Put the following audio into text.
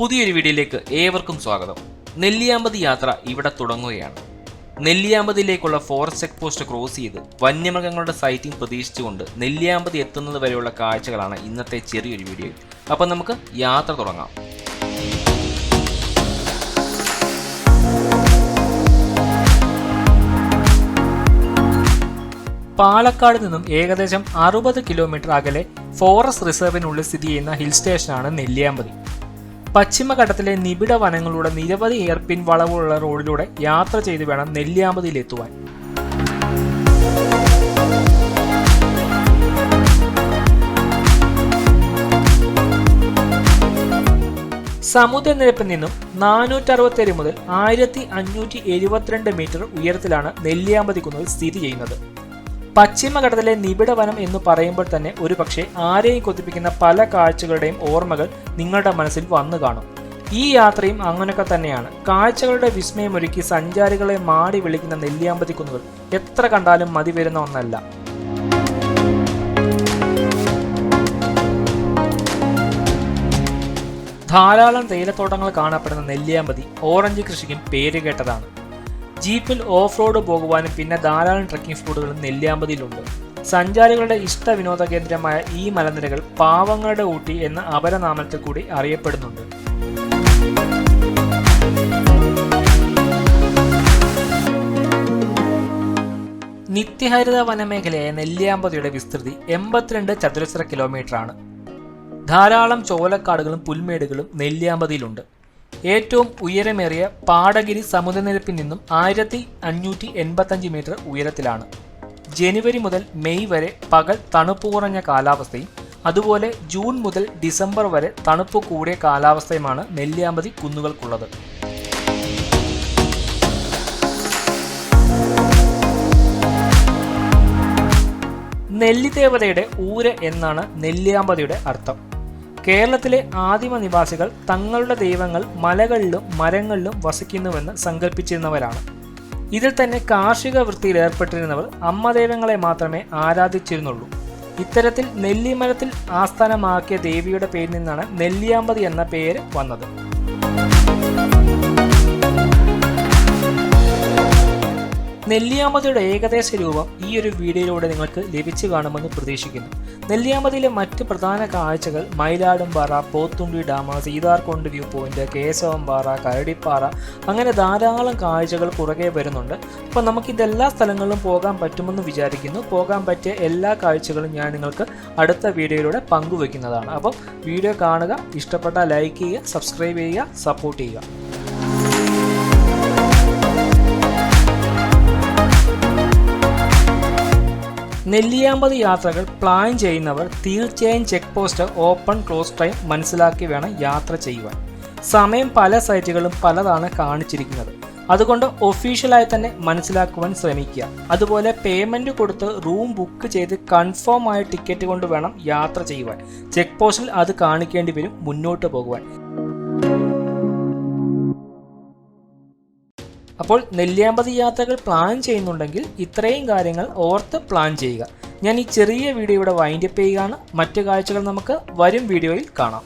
പുതിയൊരു വീഡിയോയിലേക്ക് ഏവർക്കും സ്വാഗതം. നെല്ലിയാമ്പതി യാത്ര ഇവിടെ തുടങ്ങുകയാണ്. നെല്ലിയാമ്പതിയിലേക്കുള്ള ഫോറസ്റ്റ് ചെക്ക് പോസ്റ്റ് ക്രോസ് ചെയ്ത് വന്യമൃഗങ്ങളുടെ സൈറ്റിംഗ് പ്രതീക്ഷിച്ചുകൊണ്ട് നെല്ലിയാമ്പതി എത്തുന്നത് വരെയുള്ള കാഴ്ചകളാണ് ഇന്നത്തെ ചെറിയൊരു വീഡിയോ. അപ്പം നമുക്ക് യാത്ര തുടങ്ങാം. പാലക്കാട് നിന്നും ഏകദേശം അറുപത് കിലോമീറ്റർ അകലെ ഫോറസ്റ്റ് റിസർവിനുള്ളിൽ സ്ഥിതി ചെയ്യുന്ന ഹിൽ സ്റ്റേഷനാണ് നെല്ലിയാമ്പതി. പശ്ചിമഘട്ടത്തിലെ നിബിഡ വനങ്ങളുടെ നിരവധി എയർപിൻ വളവുള്ള റോഡിലൂടെ യാത്ര ചെയ്ത് വേണം നെല്ലിയാമ്പതിയിൽ എത്തുവാൻ സമുദ്രനിരപ്പിൽ നിന്നും നാനൂറ്റി മുതൽ ആയിരത്തി അഞ്ഞൂറ്റി എഴുപത്തിരണ്ട് മീറ്റർ ഉയരത്തിലാണ് നെല്ലിയാമ്പതി കുന്നുകൾ സ്ഥിതി ചെയ്യുന്നത്. പശ്ചിമഘട്ടത്തിലെ നിബിഡ വനം എന്ന് പറയുമ്പോൾ തന്നെ ഒരുപക്ഷെ ആരെയും കൊതിപ്പിക്കുന്ന പല കാഴ്ചകളുടെയും ഓർമ്മകൾ നിങ്ങളുടെ മനസ്സിൽ വന്നു കാണും. ഈ യാത്രയും അങ്ങനെയൊക്കെ തന്നെയാണ്. കാഴ്ചകളുടെ വിസ്മയമൊരുക്കി സഞ്ചാരികളെ മാടി വിളിക്കുന്ന നെല്ലിയാമ്പതി കുന്നുകൾ എത്ര കണ്ടാലും മതി വരുന്ന ഒന്നല്ല. ധാരാളം തേയിലത്തോട്ടങ്ങൾ കാണപ്പെടുന്ന നെല്ലിയാമ്പതി ഓറഞ്ച് കൃഷിക്കും പേരുകേട്ടതാണ് ജീപ്പിൽ ഓഫ് റോഡ് പോകുവാനും പിന്നെ ധാരാളം ട്രക്കിംഗ് സ്പോട്ടുകളും നെല്ലിയാമ്പതിയിലുണ്ട്. സഞ്ചാരികളുടെ ഇഷ്ട വിനോദ കേന്ദ്രമായ ഈ മലനിരകൾ പാവങ്ങളുടെ ഊട്ടി എന്ന അപരനാമത്തിൽ കൂടി അറിയപ്പെടുന്നുണ്ട്. നിത്യഹരിത വനമേഖലയായ നെല്ലിയാമ്പതിയുടെ വിസ്തൃതി എൺപത്തിരണ്ട് ചതുരശ്ര കിലോമീറ്ററാണ് ധാരാളം ചോലക്കാടുകളും പുൽമേടുകളും നെല്ലിയാമ്പതിയിലുണ്ട്. ഏറ്റവും ഉയരമേറിയ പാടഗിരി സമുദ്രനിരപ്പിൽ നിന്നും ആയിരത്തി അഞ്ഞൂറ്റി എൺപത്തഞ്ച് മീറ്റർ ഉയരത്തിലാണ്. ജനുവരി മുതൽ മെയ് വരെ പകൽ തണുപ്പ് കുറഞ്ഞ കാലാവസ്ഥയും അതുപോലെ ജൂൺ മുതൽ ഡിസംബർ വരെ തണുപ്പ് കൂടിയ കാലാവസ്ഥയുമാണ് നെല്ലിയാമ്പതി കുന്നുകൾക്കുള്ളത്. നെല്ലിദേവതയുടെ ഊര് എന്നാണ് നെല്ലിയാമ്പതിയുടെ അർത്ഥം. കേരളത്തിലെ ആദിമ നിവാസികൾ തങ്ങളുടെ ദൈവങ്ങൾ മലകളിലും മരങ്ങളിലും വസിക്കുന്നുവെന്ന് സങ്കല്പിച്ചിരുന്നവരാണ് ഇതിൽ തന്നെ കാർഷിക വൃത്തിയിൽ ഏർപ്പെട്ടിരുന്നവർ അമ്മ ദൈവങ്ങളെ മാത്രമേ ആരാധിച്ചിരുന്നുള്ളൂ. ഇത്തരത്തിൽ നെല്ലിമരത്തിൽ ആസ്ഥാനമാക്കിയ ദേവിയുടെ പേരിൽ നിന്നാണ് നെല്ലിയാമ്പതി എന്ന പേര് വന്നത്. നെല്ലിയാമ്പതിയുടെ ഏകദേശ രൂപം ഈ ഒരു വീഡിയോയിലൂടെ നിങ്ങൾക്ക് ലഭിച്ചു കാണുമെന്ന് പ്രതീക്ഷിക്കുന്നു. നെല്ലിയാമ്പതിയിലെ മറ്റ് പ്രധാന കാഴ്ചകൾ Mayiladumpara Pothundi dam Seetharkundu view point Kesavanpara Karadippara അങ്ങനെ ധാരാളം കാഴ്ചകൾ പുറകെ വരുന്നുണ്ട്. അപ്പോൾ നമുക്ക് ഇതെല്ലാ സ്ഥലങ്ങളിലും പോകാൻ പറ്റുമെന്ന് വിചാരിക്കുന്നു. പോകാൻ പറ്റിയ എല്ലാ കാഴ്ചകളും ഞാൻ നിങ്ങൾക്ക് അടുത്ത വീഡിയോയിലൂടെ പങ്കുവെക്കുന്നതാണ് അപ്പോൾ വീഡിയോ കാണുക ഇഷ്ടപ്പെട്ട ലൈക്ക് ചെയ്യുക സബ്സ്ക്രൈബ് ചെയ്യുക സപ്പോർട്ട് ചെയ്യുക. നെല്ലിയാമ്പതി യാത്രകൾ പ്ലാൻ ചെയ്യുന്നവർ തീർച്ചയായും check post open close time മനസ്സിലാക്കി വേണം യാത്ര ചെയ്യുവാൻ. സമയം പല സൈറ്റുകളും പലതാണ് കാണിച്ചിരിക്കുന്നത്. അതുകൊണ്ട് ഒഫീഷ്യലായി തന്നെ മനസ്സിലാക്കുവാൻ ശ്രമിക്കുക. അതുപോലെ പേയ്മെന്റ് കൊടുത്ത് റൂം ബുക്ക് ചെയ്ത് കൺഫേം ആയ ടിക്കറ്റ് കൊണ്ട് വേണം യാത്ര ചെയ്യുവാൻ. ചെക്ക് പോസ്റ്റിൽ അത് കാണിക്കേണ്ടി വരും മുന്നോട്ട് പോകുവാൻ. അപ്പോൾ നെല്ലിയാമ്പതി യാത്രകൾ പ്ലാൻ ചെയ്യുന്നുണ്ടെങ്കിൽ ഇത്രയും കാര്യങ്ങൾ ഓർത്ത് പ്ലാൻ ചെയ്യുക. ഞാൻ ഈ ചെറിയ വീഡിയോ ഇവിടെ വൈൻഡപ്പ് ചെയ്യുകയാണ്. മറ്റു കാഴ്ചകൾ നമുക്ക് വരും വീഡിയോയിൽ കാണാം.